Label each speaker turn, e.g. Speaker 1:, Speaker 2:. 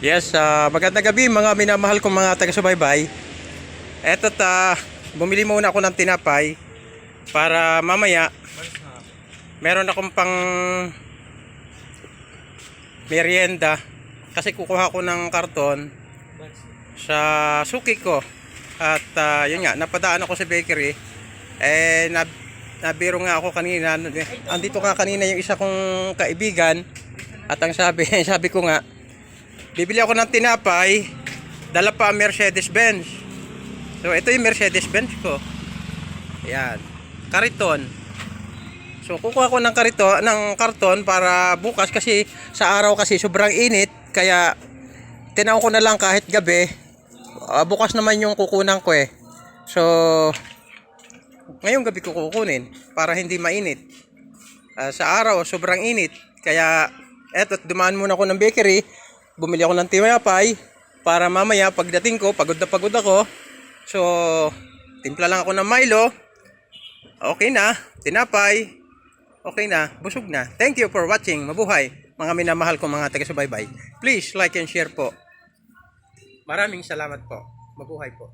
Speaker 1: Yes, ah, magandang gabi mga minamahal kong mga taga-subaybay. Eto ta, bumili muna ako ng tinapay para mamaya meron akong pang merienda kasi kukuha ko ng karton sa suki ko. At ah, yun nga, napadaan ako sa bakery. Eh, nab nabiro nga ako kanina. Andito nga kanina yung isa kong kaibigan. At ang sabi, sabi ko nga, bibili ako ng tinapay, dala pa ang Mercedes-Benz. So, ito yung Mercedes-Benz ko. Ayan. Kariton. So, kukuha ko ng karito, ng karton para bukas kasi sa araw kasi sobrang init. Kaya, tinaw ko na lang kahit gabi. Ah, bukas naman yung kukunan ko eh. So, ngayong gabi ko kukunin para hindi mainit. Ah, sa araw, sobrang init. Kaya, eto, dumaan muna ako ng bakery. Bumili ako ng tinapay para mamaya pagdating ko, pagod na pagod ako. So, timpla lang ako ng Milo. Okay na, tinapay. Okay na, busog na. Thank you for watching. Mabuhay, mga minamahal ko mga taga-subaybay. Please like and share po. Maraming salamat po. Mabuhay po.